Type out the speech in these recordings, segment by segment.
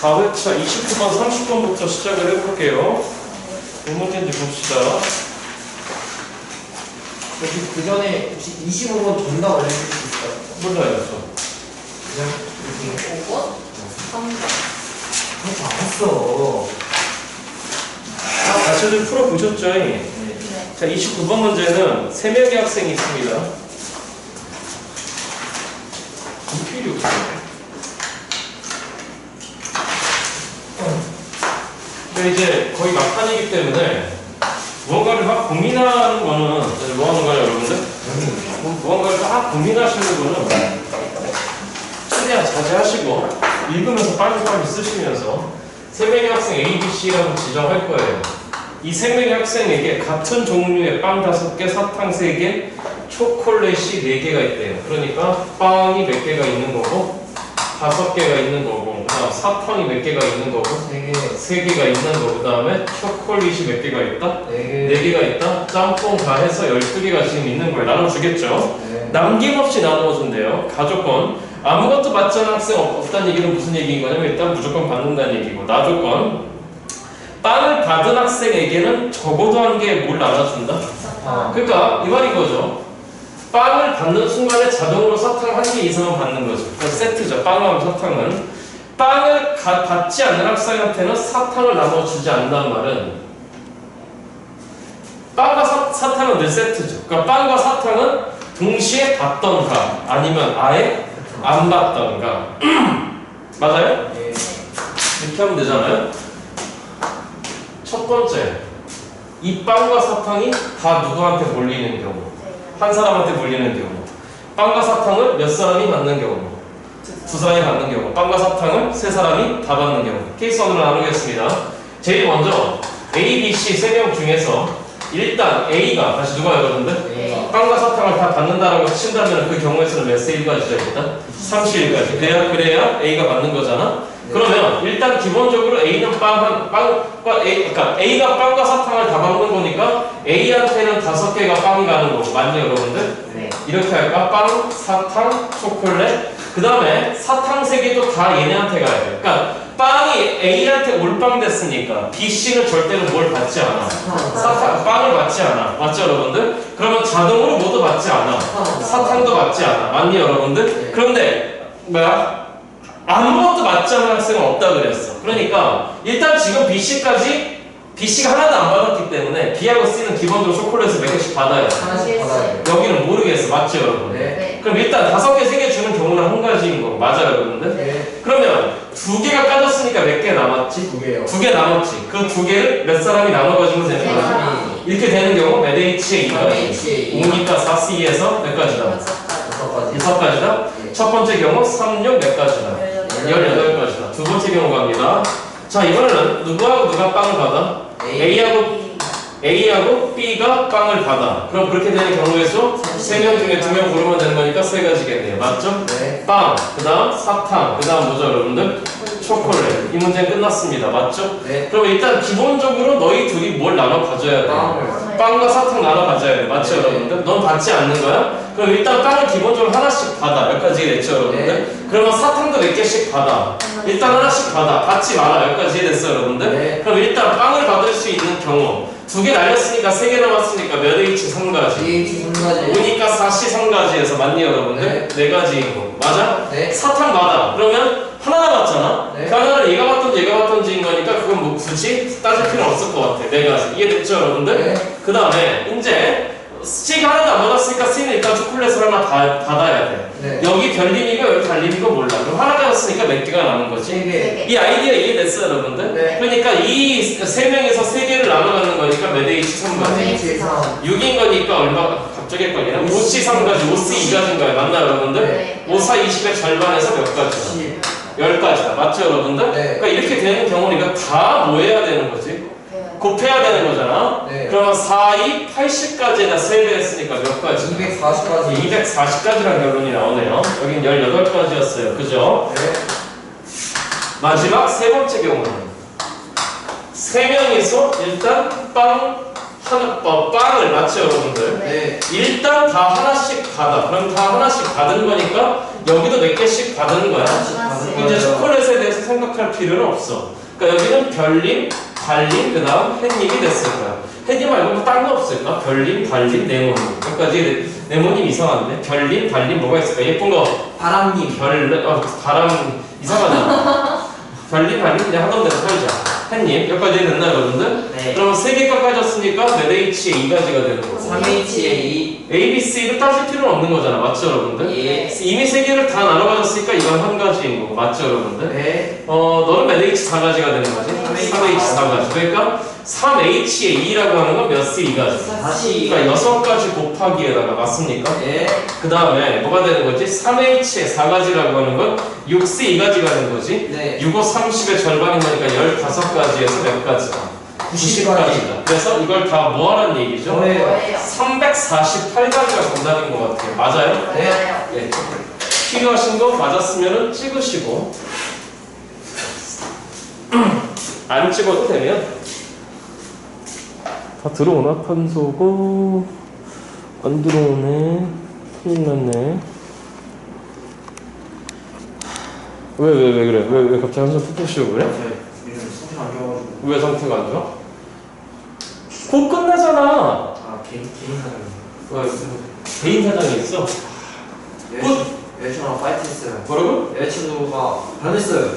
4회차 29번, 30번부터 시작을 해볼게요. 몇 문제인지 봅시다. 여기 그 전에 혹시 25번 정답 알려줄 수 있어요? 몰라요, 저. 그냥 여기 5번? 3번. 그렇지 않았어. 다시들 풀어보셨죠? 네. 자, 29번 문제는 3명의 학생이 있습니다. 필요 없어요. 근데 이제 거의 막판이기 때문에 무언가를 막 고민하는 거는 뭐 하는 거예요, 여러분들? 뭐- 무언가를 막 고민하시는 거는 최대한 자제하시고 읽으면서 빨리빨리 쓰시면서 세 명의 학생 A, B, C라고 지정할 거예요. 이세 명의 학생에게 같은 종류의 빵 다섯 개, 사탕 세 개, 초콜릿이 네 개가 있대요. 그러니까 빵이 몇 개가 있는 거고 다섯 개가 있는 거고 그다음 사탕이 몇 개가 있는 거고 되게 세 개가 있는 거 그다음에 초콜릿이 몇 개가 있다? 되게 네 개가 있다? 짬뽕 다 해서 열두 개가 지금 있는 거예요. 나눠주겠죠? 네. 남김없이 나누어준대요. 가조건. 아무것도 받지 않은 학생 없- 없다는 얘기는 무슨 얘기인 거냐면 일단 무조건 받는다는 얘기고 나조건. 빵을 받은 학생에게는 적어도 한 개 뭘 나눠준다? 아, 그러니까 이 말인 거죠. 빵을 받는 순간에 자동으로 사탕 한 개 이상은 받는 거죠. 그 세트죠. 빵하고 사탕은. 빵을 가- 받지 않는 학생한테는 사탕을 나눠주지 않는다는 말은 빵과 사, 사탕은 늘 세트죠. 그러니까 빵과 사탕은 동시에 받던가 아니면 아예 안 받던가. 맞아요? 네. 이렇게 하면 되잖아요. 첫 번째, 이 빵과 사탕이 다 누구한테 몰리는 경우, 한 사람한테 몰리는 경우, 빵과 사탕을 몇 사람이 받는 경우, 두 사람이 받는 경우, 빵과 사탕을 세 사람이 다 받는 경우. 케이스 원으로 나누겠습니다. 제일 먼저 A, B, C 세 명 중에서 일단 A가 다시 누가 여러분들? 네. 빵과 사탕을 다 받는다라고 친다면 그 경우에서는 몇세 일가지죠 일단? 30일까지 그래야 그래야 A가 받는 거잖아 그러면 일단 기본적으로 A는 빵, 한- 빵과 A, 그러니까 A가 빵과 사탕을 다 받는 거니까 A한테는 다섯 개가 빵이 가는 거고 맞죠 여러분들? 네. 이렇게 할까? 빵, 사탕, 초콜릿 그 다음에 사탕 세 개도 다 얘네한테 가야 돼 그러니까 A한테 올빵 됐으니까 B, C는 절대로 뭘 받지 않아 사탕, 빵을 받지 않아. 맞죠, 여러분들? 그러면 자동으로 모두 받지 않아. 사탕도 받지 않아. 맞니, 여러분들? 네. 그런데, 뭐야? 아무것도 받지 않은 학생은 없다 그랬어. 그러니까, 일단 지금 BC까지, BC가 하나도 안 받았기 때문에, B하고 C는 기본적으로 초콜릿을 몇 개씩 받아야 돼. 하나씩 받아야 돼요. 여기는 모르겠어. 맞죠, 여러분? 네. 네. 그럼 일단 다섯 개, 세 개 주는 경우는 한 가지인 거고. 맞아요, 여러분들? 네. 그러면 두 개가 까졌으니까 몇 개 남았지? 두 개요. 두 개 남았지. 그 두 개를 몇 사람이 나눠가지고 되는 네. 거지. 이렇게 되는 경우 몇 H에 2가 H 5니까 4C에서 몇 가지다? 다섯 가지. 여섯 가지다? 네. 첫 번째 경우 3, 6 몇 가지다? 18가지다. 두 번째 경우 갑니다. 자, 이번에는 누구하고 누가 빵을 받아? A하고 A하고 B가 빵을 받아. 그럼 그렇게 되는 경우에서 세 명 중에 두 명 고르면 되는 거니까 세 가지겠네요. 맞죠? 네. 빵, 그 다음 사탕, 그 다음 뭐죠 여러분들? 초콜릿. 이 문제는 끝났습니다. 맞죠? 네. 그럼 일단 기본적으로 너희 둘이 뭘 나눠 가져야 돼? 빵을. 빵과 사탕 나눠 가져야 돼. 맞죠, 네. 여러분들? 넌 받지 않는 거야? 그럼 일단 빵을 기본적으로 하나씩 받아. 여기까지 됐죠, 여러분들? 네. 그러면 사탕도 몇 개씩 받아. 일단 하나씩 받아. 받지 마라. 여기까지 됐어, 여러분들? 네. 그럼 일단 빵을 받을 수 있는 경우 두 개 날렸으니까 세 개 남았으니까 몇 H 3가지. H 한 가지. 5니까 4C 3가지에서 맞니, 여러분들? 네, 가지인 거. 맞아? 네. 사탕 받아. 그러면 하나 남았잖아. 네. 그 하나를 얘가 받던지 얘가 받던지인 거니까 그건 뭐 굳이 따질 필요 없을 것 같아. 네 가지. 이해됐죠, 여러분들? 네. 그 다음에 이제 C가 하나도 안 받았으니까 C는 일단 초콜릿을 하나 다, 받아야 돼. 네. 여기 별림이고 여기 달림이고 몰라. 그럼 하나 받았으니까 몇 개가 남은 거지? 세 개. 이 아이디어 이해됐어요, 여러분들? 네. 그러니까 이 세 명에서 세 개를 나눠 갖는 거니까 몇 H 3가지? H 3. 6인 거니까 얼마 갑자기 헷갈리네. 5C 3가지, 5C 2가지인가요? 맞나요, 여러분들? 네. 5, 4, 20의 절반에서 몇? 10. 10가지다. 맞죠, 여러분들? 네. 그러니까 이렇게 되는 이거 다뭐 해야 되는 거지? 곱해야 되는 거잖아. 네. 그러면 4, 2, 80까지에다 3배 했으니까 몇 가지? 240까지. 240까지라는 결론이 나오네요. 여긴 18가지였어요. 그죠? 네. 마지막 세 번째 경우는 세 명이서 일단 빵 하나, 어, 빵을 맞죠, 여러분들? 네. 일단 다 하나씩 받아. 그럼 다 하나씩 받은 거니까 여기도 몇 개씩 받은 거야. 하나씩 이제 초콜릿에 대해서 생각할 필요는 없어. 그러니까 여기는 별님, 달님, 그 다음 햇님이 됐을 거야. 햇님 말고 뭐딴거 없을까? 별님, 달님, 네모님. 여기까지 네모님 이상한데? 별님, 달님 뭐가 있을까? 예쁜 거 바람님. 별, 어, 바람 이상하잖아. 별님, 달님 그냥 하던 대로 살자. 햇님, 여기까지 됐나요, 여러분들? 네. 그러면 세 개가 까졌으니까 몇 H에 2가지가 되는 거고. 3HA. A, B, C를 따질 필요는 없는 거잖아. 맞죠, 여러분들? 예. 이미 세 개를 다 나눠 가졌으니까 이건 한 가지인 거고. 맞죠, 여러분들? 네. 어, 너는 몇 H 4가지가 되는 거지? 3H 4가지. 그러니까 3H에 2라고 하는 건몇 C 2가지. 다시. 그러니까 6가지 곱하기에다가 맞습니까? 네. 그 다음에 뭐가 되는 거지? 3H에 4가지라고 하는 건 6C 2가지가 되는 거지? 네. 6, 5, 30의 절반인 거니까 15가지에서 몇 가지다? 90 90가지다. 그래서 이걸 다 뭐하라는 얘기죠? 뭐예요? 348가지가 정답인 것 같아요. 맞아요? 네. 네. 필요하신 거 맞았으면 찍으시고 안 찍어도 되면 다 들어오나? 판소고 안 들어오네 큰일 났네 왜 왜 왜 그래? 왜, 왜 갑자기 한숨 푹푹 쉬고 그래? 저 요즘 상태가 안 좋아가지고. 왜 상태가 안 좋아? 곧 끝나잖아 아, 개인, 개인 사람. 왜, 개인 사정이 있어? 여자친구, 여자친구랑 파이트 했어요. 뭐라고? 여자친구가 변했어요.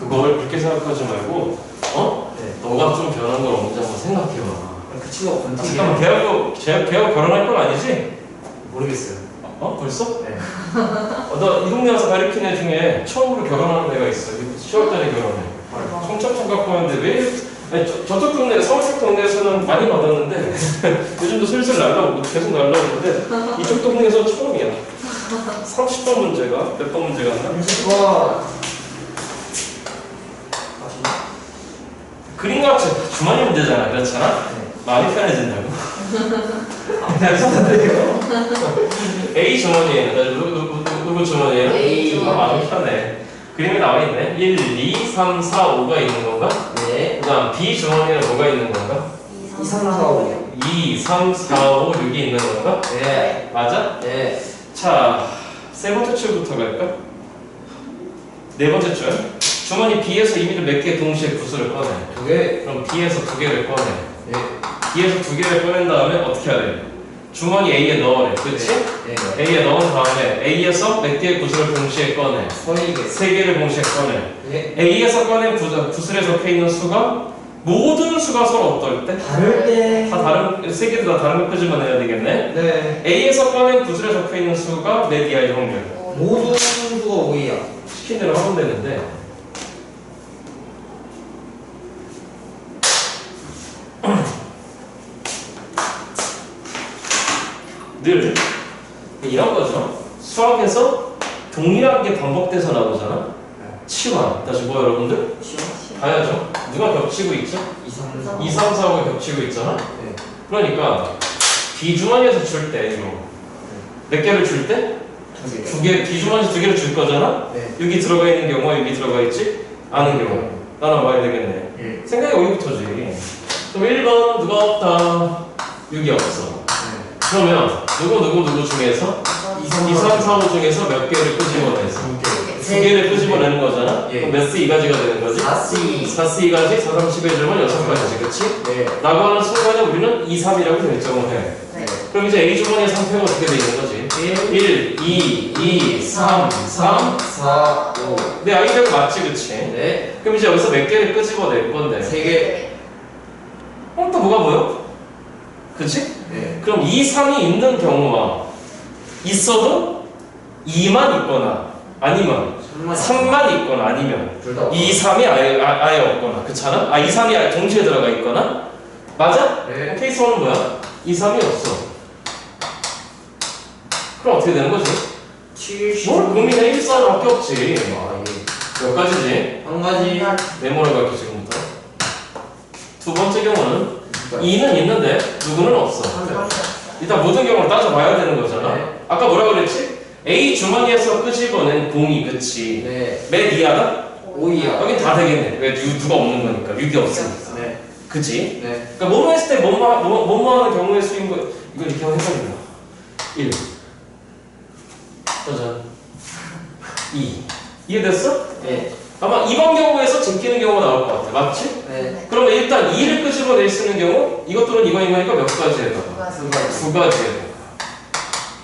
그걸 그렇게 생각하지 말고 어? 네. 너가 좀 변한 걸 언제 한번 생각해봐 그 친구가 건지게 잠깐만 걔하고 걔- 걔하고 결혼할 건 아니지? 모르겠어요. 어? 벌써? 네. 어, 나이 동네 와서 가르친 애 중에 처음으로 결혼하는 애가 있어 10월달에 결혼해 청첩장 갖고 왔는데 왜 아니, 저, 저쪽 동네 서울 쪽 동네에서는 많이 받았는데 요즘도 슬슬 날라오고 계속 날라오는데 이쪽 동네에서 처음이야 30번 문제가 몇 번 문제가 나? 와. 그림 같이 주머니 문제잖아 그렇잖아? 네. 마음이 편해진다고 괜찮은데요? A 주머니에는 나 누구, 누구, 누구, 주머니에요? A. 아, 마음이 편해 그림이 나와 있네 1, 2, 3, 4, 5가 있는 건가? 네. 그 다음 B 주머니에는 뭐가 있는 건가? 2, 3, 4, 5. 2, 3, 4, 5, 6이 있는 건가? 네. 맞아? 네. 자, 세 번째 줄부터 갈까? 네 번째 줄. 주머니 B에서 이미를 몇 개 동시에 구슬을 꺼내. 두 개. 그럼 B에서 두 개를 꺼내. 네. B에서 두 개를 꺼낸 다음에 어떻게 해야 돼? 주머니 A에 넣으래. 그치? 네. A에 넣은 다음에 A에서 몇 개의 구슬을 동시에 꺼내. 서희 개. 세 개를 동시에 꺼내. 네. A에서 꺼낸 구슬, 구슬에 적혀 있는 수가 모든 수가 서로 어떨 때? 다를 때. 다 다른, 세 개도 다 다른 거 끄집어내야 되겠네? 네. A에서 꺼낸 구슬에 적혀 있는 수가 몇 이하의 확률? 모든 수가 5이야. 시킨 대로 하면 되는데 늘 이런 거죠. 수학에서 동일한 게 반복돼서 나오잖아. 치환. 다시 뭐 여러분들? 봐야죠. 누가 겹치고 있죠? 2, 3, 4. 2, 3, 4, 5가 겹치고 있잖아. 네. 그러니까 비주머니에서 줄 때 이거 몇 개를 줄 때? 두 개. 두 개, 비주머니 두 개를 줄 거잖아? 네. 여기 들어가 있는 경우와 여기 들어가 있지? 않은 경우 나눠 봐야 되겠네 예. 생각이 여기부터지 그럼 1번 누가 없다 6이 없어 네. 그러면 누구 누구 누구 중에서 2, 3, 2, 3, 4, 5 중에서 몇 개를 끄집어내서 두 개. 두 개를 끄집어내는 거잖아 예. 그럼 몇 C 2가지가 되는 거지? 4C. 4C 2가지 4, 3, 10의 줄은 6가지지 그치? 네. 라고 하는 순간에 우리는 2, 3이라고 결정을 해 네. 그럼 이제 A 주머니의 상태가 어떻게 돼 있는 거지? 1, 1, 2, 2, 3, 3 4, 5. 내 아이디어가 맞지 그치? 네. 그럼 이제 여기서 몇 개를 끄집어낼 건데 세 개. 어, 또 뭐가 보여? 그치? 네. 그럼 2, 3이 있는 경우와 있어도 2만 있거나 아니면 3만. 3만 있거나 아니면 둘다 2, 3이 아예, 아, 아예 없거나 그렇잖아? 아 2, 3이 동시에 들어가 있거나 맞아? 네. 케이스 1은 뭐야? 2, 3이 없어 그럼 어떻게 되는 거지? 70. 뭘 고민해 1, 4밖에 없지 아, 예. 몇 가지지? 한 가지. 메모를 갈게 지금부터 두 번째 경우는 네. 2는 있는데 누구는 없어 일단 모든 경우를 따져봐야 되는 거잖아. 네. 아까 뭐라 그랬지? A 주머니에서 끄집어낸 공이 그치? 네. 몇 이하다? 5이야. 여긴 다 되겠네. 왜 누, 누가 없는 거니까 6이 없으니까. 네. 그치? 네. 그러니까 뭐뭐 했을 때 뭐뭐 뭐, 뭐뭐 하는 경우의 수인 거 이거 이렇게 하면 헷갈린다. 1 짜잔 2 이해됐어? 네. 아마 이번 경우에서 제끼는 경우가 나올 것 같아 맞지? 네. 그러면 일단 2를 끄집어낼 수 있는 경우 이것 또는 이거인 거니까 몇 가지 해봐 두 가지. 두 가지 해봐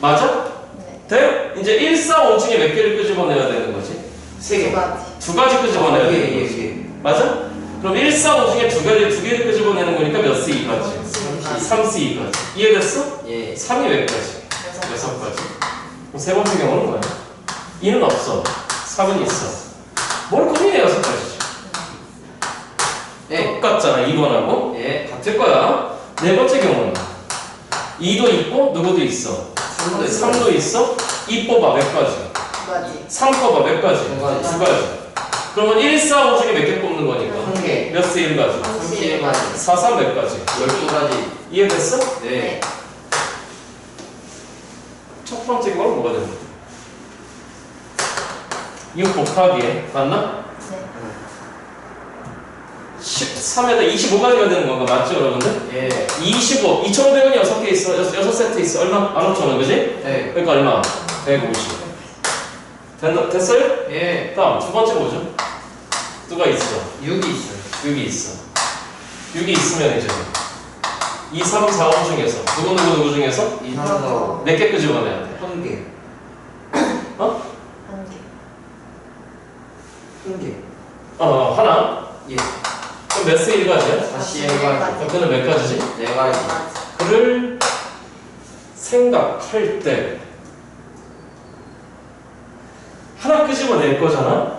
맞아? 네. 돼요? 이제 1, 4, 5 중에 몇 개를 끄집어내야 되는 거지? 세 개. 두 가지. 두 가지 끄집어내야 예, 되는 예, 거지 예. 맞아? 그럼 1, 4, 5 중에 두 가지 두 개를 끄집어내는 거니까 몇 C 2까지? 삼십. 3 C 2까지 이해됐어? 예. 3이 몇 가지? 여섯. 여섯 가지. 그럼 세 번째 경우는 뭐야? 2는 없어. 3은 있어. 뭘 고민해 여섯 가지지? 예. 똑같잖아 2번하고 예. 같을 거야. 네 번째 경우는 2도 있고 누구도 있어. 삼도 있어. 3도 있어. 2 뽑아 몇 가지? 두 가지. 3 뽑아 몇 가지? 두 가지. 두 가지. 그러면 1, 4, 5 중에 몇 개 뽑는 거니까? 한 개. 몇세 1가지? 삼십 가지. 4, 3 몇 가지? 열두 가지. 이해됐어? 네. 첫 번째 경우는 뭐가 되는 거야? 6 곱하기에 맞나? 네. 13에다 25가지가 되는 건가 맞죠 여러분들? 예. 25 2,500원이 6개 있어 6, 세트 있어 얼마? 15,000원 그지? 네. 그러니까 얼마? 150 됐나? 됐어요? 예. 다음 두 번째 뭐죠? 누가 있어? 6이 있어요. 6이 있어 6이 있으면 이제 2, 3, 4, 5 중에서 누구 누구 누구 중에서 2, 3, 4, 5. 몇개 끄집어내야 돼? 한 개. 어? 한 개. 한 개. 어 하나 예. 그럼 몇 세 1가지야? 다시 네 가지. 그는 몇 가지지? 네두 가지. 가지. 그를 생각할 때 하나 끄집어낼 거잖아?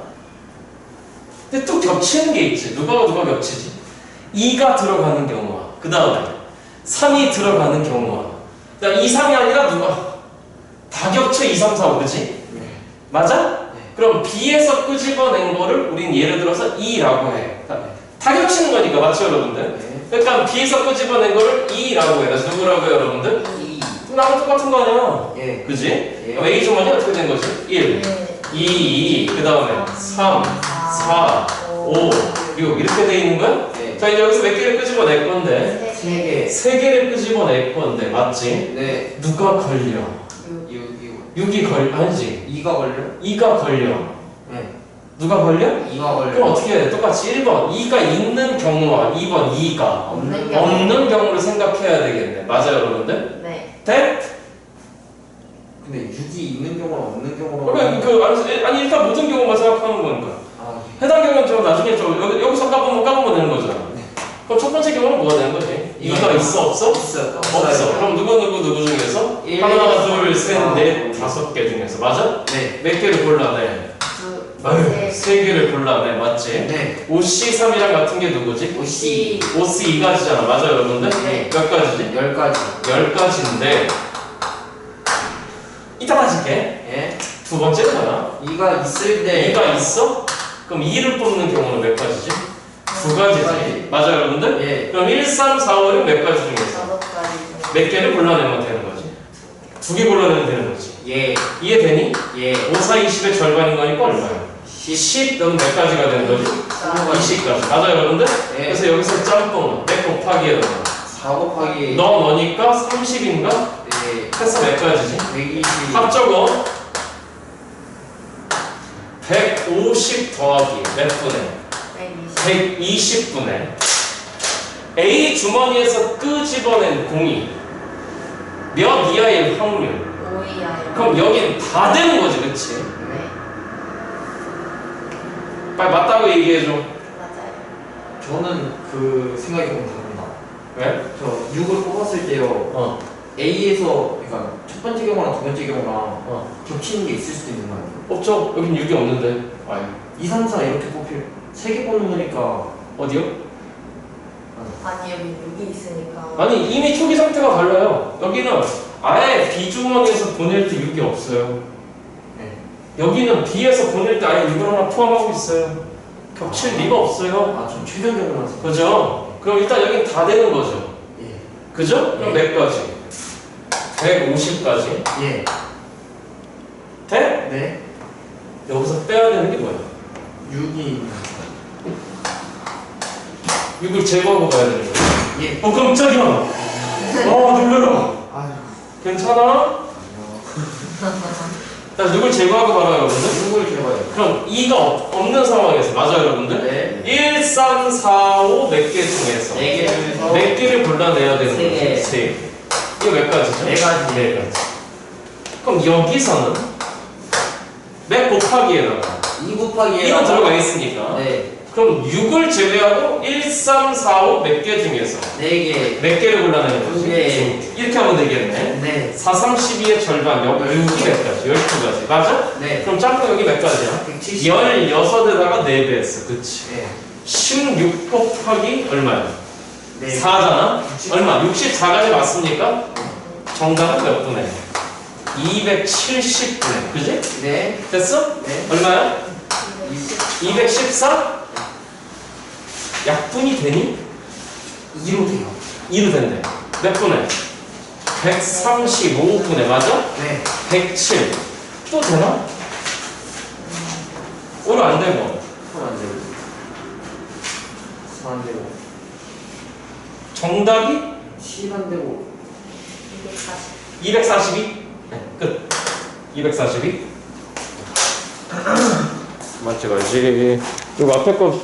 근데 또 겹치는 게 있지. 누가 누가 겹치지? 2가 들어가는 경우와 그 다음에 3이 들어가는 경우와 그러니까 2, 3이 아니라 누가 다 겹쳐 2, 3, 4, 5 그지? 네. 맞아? 네. 그럼 B에서 끄집어낸 거를 우린 예를 들어서 2라고 해. 겹치는 거니까 맞죠 여러분들? 네. 그러니까 B에서 끄집어낸 거를 2라고 해. 그래서 누구라고 요 여러분들? 2. 나랑 똑같은 거 아니야. 예. 그지? 예. 그럼 A 주머니 어떻게 된 거지? 1, 네. 2, 2, 그 다음에 3, 4, 5, 6 이렇게 돼 있는 거야? 네. 자 이제 여기서 몇 개를 끄집어낼 건데 세 개. 세 개를 끄집어낼 건데 맞지? 네. 누가 걸려? 6, 6. 6이 걸 아니지 2가 걸려? 2가 걸려 네. 누가 걸려? 2가 걸려. 그럼 어떻게 해야 돼? 똑같이 1번 2가 있는 경우와 2번 2가 없는 경우. 없는 경우를 생각해야 되겠네 맞아요 여러분들? 네. 돼? 근데 6이 있는 경우랑 없는 경우랑. 그러면 그 아니, 아니 일단 모든 경우만 생각하는 거니까 아, 해당 경우는 저 나중에 저 여기, 여기서 까보면 까보면 되는 거잖아 네. 그럼 첫 번째 경우는 뭐가 되는 거지? 이거. 2가 있어 없어? 있어요. 없어 그럼 누구 누구 누구 중에서? 일, 하나 둘 셋넷 사, 다섯 개 중에서 맞아? 네. 몇 개를 골라내? 두. 아유 세. 세 개를 골라내 맞지? 네. OC3이랑 같은 게 누구지? OC. OC 2가지잖아 맞아요 여러분들? 네. 몇 가지지? 10가지. 열 가지인데 이따 가질게 예. 두 번째는 뭐야? 2가 있을 때. 2가 있어? 그럼 2를 뽑는 경우는 몇 가지지? 두 가지지 가지. 맞아요 여러분들? 예. 그럼 1, 3, 4, 5는 몇 가지 중에서? 다섯 가지 중에 몇 개를 골라내면 되는 거지? 두 개 골라내면 되는 거지 예. 이해되니? 예. 5, 4, 20의 절반인 거니까 얼마야? 10. 10 너는 몇 가지가 되는 거지? 자, 20가지 맞아요 여러분들? 예. 그래서 여기서 짬뽕은 몇 곱하기에 넣어 4 곱하기. 너 너니까 30인가? 예. 해서 몇 가지지? 120. 합적어 150 더하기 몇 분의? 120. 120분의 A 주머니에서 끄집어낸 공이 몇 이하의 확률? 5 이하요. 그럼 여긴 다 되는 거지 그치? 네. 빨리 맞다고 얘기해줘 맞아요. 저는 그 생각이 좀 다릅니다. 왜? 저 6을 뽑았을 때요. 어, A에서 그러니까 첫 번째 경우랑 두 번째 경우랑 어. 겹치는 게 있을 수도 있는 거 아니에요? 없죠? 여긴 6이 없는데 아니 2, 3, 4 이렇게 뽑힐 3개 뽑는 거니까 어디요? 아니 여기 6이 있으니까. 아니 이미 초기 상태가 달라요 여기는 아예 B 주머니에서 보낼 때 6이 없어요 네. 여기는 B에서 보낼 때 아예 6을 하나 포함하고 있어요 겹칠 리가 없어요 아전 최종 경우라서 그죠? 그럼 일단 여긴 다 되는 거죠. 예. 그죠? 그럼 몇 가지? 150까지. 예. 돼? 네. 여기서 빼야 되는 게 뭐야? 6이 6을 제거하고 가야 되는 거야. 예. 어, 깜짝이야! 어, 놀래라! 아유. 괜찮아? 자, 누굴 제거하고 봐봐요, 여러분들. 누굴 제거해요? 그럼 2가 없는 상황에서, 맞아요, 여러분들? 네. 1, 3, 4, 5 몇 개 중에서 네 개 중에서 몇 개를 골라내야 되는 세 개. 거지? 세 개. 이거 몇 가지죠? 네 가지. 네 가지. 그럼 여기서는 몇 곱하기에다가 2 곱하기 1은 들어가 있으니까 네. 그럼 6을 제외하고 1, 3, 4, 5 몇 개 중에서 4개. 몇 개를 골라내는 거지? 두 개. 이렇게 하면 되겠네. 네. 4, 3, 12의 절반, 여기 몇 가지? 12가지. 맞아? 네. 그럼 짬뽕 여기 몇 가지야? 170. 16에다가 4배 했어. 그치? 네. 16 곱하기 얼마야? 네. 4잖아? 얼마? 64가지 맞습니까? 정답은 몇 분에? 270분에. 그지? 네. 됐어? 네. 얼마야? 214. 214? 약분이 되니? 2로 돼요. 2로 된대. 몇 분에? 135분에. 맞아? 네. 107. 또 되나? 오로 안 되고. 손안 되고. 손안 되고. 정답이 7안 되고. 240. 242? 네, 끝. 242? 맞지, 맞지. 그리고 앞에 거